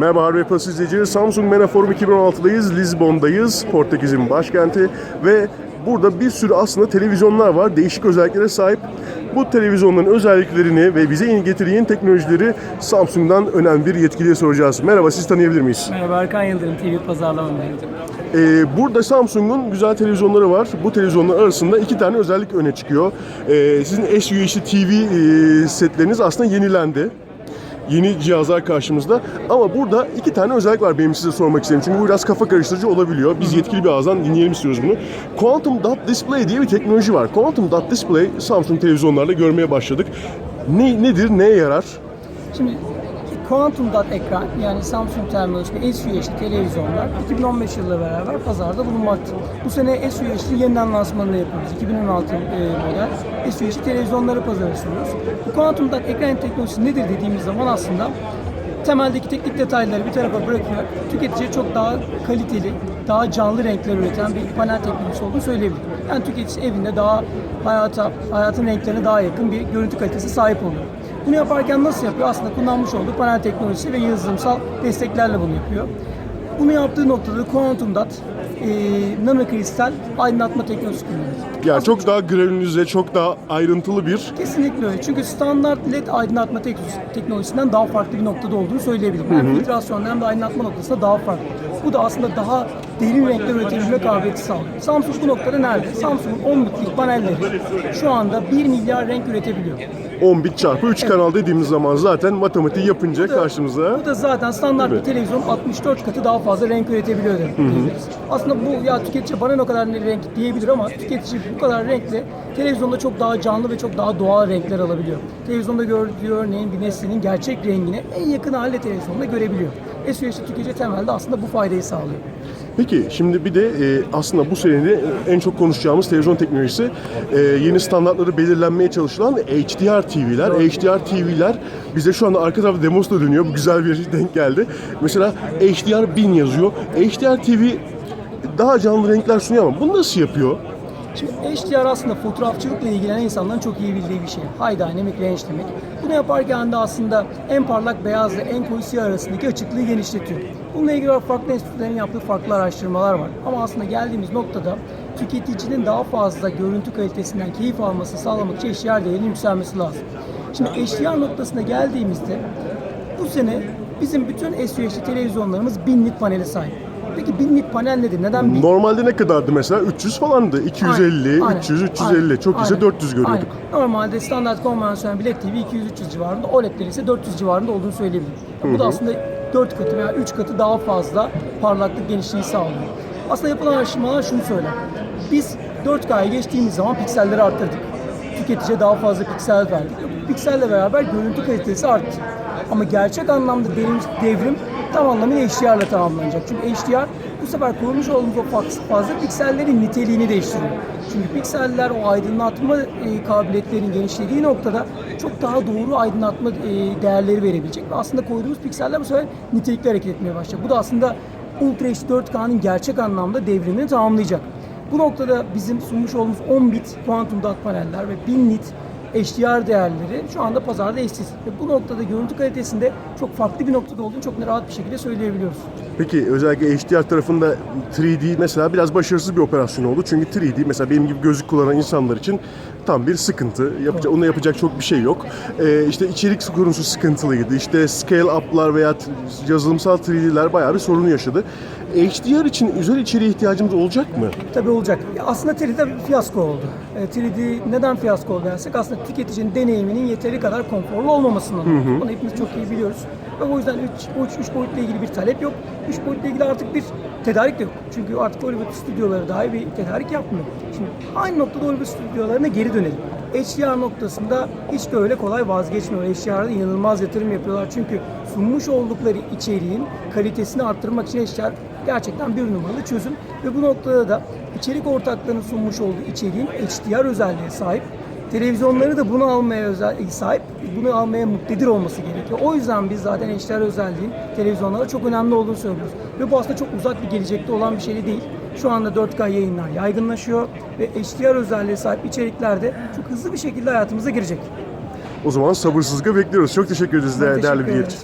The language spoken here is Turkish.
Merhaba Harbi Plus izleyicileri. Samsung MENA Forum 2016'dayız. Lizbon'dayız. Portekiz'in başkenti. Ve burada bir sürü aslında televizyonlar var. Değişik özelliklere sahip. Bu televizyonların özelliklerini ve bize getirdiği yeni teknolojileri Samsung'dan önemli bir yetkiliye soracağız. Merhaba, siz tanıyabilir miyiz? Merhaba Erkan Yıldırım TV pazarlama müdürü. Ee, burada Samsung'un güzel televizyonları var. Bu televizyonlar arasında iki tane özellik öne çıkıyor. Ee, sizin SUHD TV e, setleriniz aslında yenilendi. Yeni cihazlar karşımızda. Ama burada iki tane özellik var benim size sormak istediğim. Çünkü bu biraz kafa karıştırıcı olabiliyor. Biz yetkili bir ağızdan dinleyelim istiyoruz bunu. Quantum Dot Display diye bir teknoloji var. Quantum Dot Display Samsung televizyonlarda görmeye başladık. Ne, nedir, neye yarar? Şimdi Quantum Dot ekran yani Samsung terminolojisinde SUHD televizyonlar 2015 yılıyla beraber pazarda bulunmakta. Bu sene SUHD yeniden lansmanını yapıyoruz. 2016 e, model SUHD televizyonları pazara sunuyoruz. Bu Quantum Dot ekran teknolojisi nedir dediğimiz zaman aslında temeldeki teknik detayları bir tarafa bırakarak tüketiciye çok daha kaliteli, daha canlı renkler üreten bir panel teknolojisi olduğunu söyleyebilirim. Yani tüketici evinde daha hayata, hayatın renklerine daha yakın bir görüntü kalitesi sahip oluyor. Bunu yaparken nasıl yapıyor? Aslında kullanmış olduğu panel teknolojisi ve yazılımsal desteklerle bunu yapıyor. Bunu yaptığı noktada da Quantum Dot e, nano kristal aydınlatma teknolojisi kullanıyor. Yani çok daha granülize, çok daha ayrıntılı bir Kesinlikle öyle. Çünkü standart LED aydınlatma tek- teknolojisinden daha farklı bir noktada olduğunu söyleyebilirim. Hem filtrasyonda hem de aydınlatma noktasında daha farklı. Bu da aslında daha derin renkler üretebilme kabiliyeti sağlıyor. Samsung bu noktada nerede? Samsung'un 10 bitlik panelleri şu anda 1 milyar renk üretebiliyor. 10 bit çarpı 3 kanal dediğimiz zaman zaten matematiği yapınca karşımıza Bu da zaten standart bir Evet. televizyon 64 katı daha fazla renk üretebiliyor demek. Aslında bu ya tüketici bana ne kadar renk diyebilir ama tüketici bu kadar renkle televizyonda çok daha canlı ve çok daha doğal renkler alabiliyor. Televizyonda gördüğü örneğin bir nesnenin gerçek rengine en yakın haliyle televizyonda görebiliyor. SUHD tüketici temelde aslında bu faydayı sağlıyor. Peki şimdi bir de e, aslında bu senede en çok konuşacağımız televizyon teknolojisi e, yeni standartları belirlenmeye çalışılan HDR TV'ler. HDR TV'ler bize şu anda arka tarafta demosu da dönüyor. Bu güzel bir denk geldi. Mesela HDR 1000 yazıyor. HDR TV daha canlı renkler sunuyor ama bunu nasıl yapıyor? Şimdi HDR aslında fotoğrafçılıkla ilgilenen insanların çok iyi bildiği bir şey. High Dynamic Range demek. Bunu yaparken de aslında en parlak beyazla en koyu siyah arasındaki açıklığı genişletiyor. Bununla ilgili farklı enstitülerin yaptığı farklı araştırmalar var. Ama aslında geldiğimiz noktada tüketicinin daha fazla görüntü kalitesinden keyif alması sağlamak için HDR değerinin yükselmesi lazım. Şimdi HDR noktasına geldiğimizde bu sene bizim bütün SUHD televizyonlarımız 1000 nit panele sahip. Peki 1000 nit panel nedir? Neden 1000? Normalde ne kadardı mesela? 300 falandı. 250, Aynen, 300, aynen, 350. Çok ise aynen, 400 görüyorduk. aynen. Normalde standart konvansiyonel Black TV 200-300 civarında, OLED'leri ise 400 civarında olduğunu söyleyebilirim. Bu da aslında 4 katı veya 3 katı daha fazla parlaklık genişliği sağlıyor. Aslında yapılan araştırmalar şunu söyler. Biz 4K'ya geçtiğimiz zaman pikselleri arttırdık. Tüketiciye daha fazla piksel verdik. Pikselle beraber görüntü kalitesi arttı. Ama gerçek anlamda devrim, devrim tam anlamıyla HDR ile tamamlanacak. Çünkü HDR bu sefer kurmuş olduğumuz o faz- fazla piksellerin niteliğini değiştiriyor. Çünkü pikseller o aydınlatma e, kabiliyetlerinin genişlediği noktada çok daha doğru aydınlatma e, değerleri verebilecek. Ve aslında koyduğumuz pikseller bu sefer nitelikli hareket etmeye başlayacak. Bu da aslında Ultra HD 4K'nın gerçek anlamda devrimini tamamlayacak. Bu noktada bizim sunmuş olduğumuz 10 bit Quantum Dot paneller ve 1000 nit HDR değerleri şu anda pazarda eşsiz. Ve bu noktada görüntü kalitesinde çok farklı bir noktada olduğunu çok rahat bir şekilde söyleyebiliyoruz. Peki özellikle HDR tarafında 3D mesela biraz başarısız bir operasyon oldu. Çünkü 3D mesela benim gibi gözlük kullanan insanlar için tam bir sıkıntı. Yapacak, onunla yapacak çok bir şey yok. Ee, işte içerik konusu sıkıntılıydı. İşte scale up'lar veya yazılımsal 3D'ler bayağı bir sorunu yaşadı. HDR için özel içeriğe ihtiyacımız olacak mı? Tabii olacak. Ya aslında 3D bir fiyasko oldu. E, 3D neden fiyasko oldu dersek aslında tüketicinin deneyiminin yeteri kadar konforlu olmamasından. oldu. Bunu hepimiz çok iyi biliyoruz. Ve o yüzden 3 3 3 boyutla ilgili bir talep yok. 3 boyutla ilgili artık bir tedarik de yok. Çünkü artık Hollywood stüdyoları dahi bir tedarik yapmıyor. Şimdi aynı noktada Hollywood stüdyolarına geri dönelim. HDR noktasında hiç de öyle kolay vazgeçmiyor. HDR'da inanılmaz yatırım yapıyorlar. Çünkü sunmuş oldukları içeriğin kalitesini arttırmak için HDR gerçekten bir numaralı çözüm. Ve bu noktada da içerik ortaklarının sunmuş olduğu içeriğin HDR özelliğe sahip. Televizyonları da bunu almaya özel sahip, bunu almaya muktedir olması gerekiyor. O yüzden biz zaten HDR özelliğin televizyonlara çok önemli olduğunu söylüyoruz. Ve bu aslında çok uzak bir gelecekte olan bir şey de değil. Şu anda 4K yayınlar yaygınlaşıyor ve HDR özelliğe sahip içerikler de çok hızlı bir şekilde hayatımıza girecek. O zaman sabırsızlıkla bekliyoruz. Çok teşekkür ederiz Ben değerli ederim. için.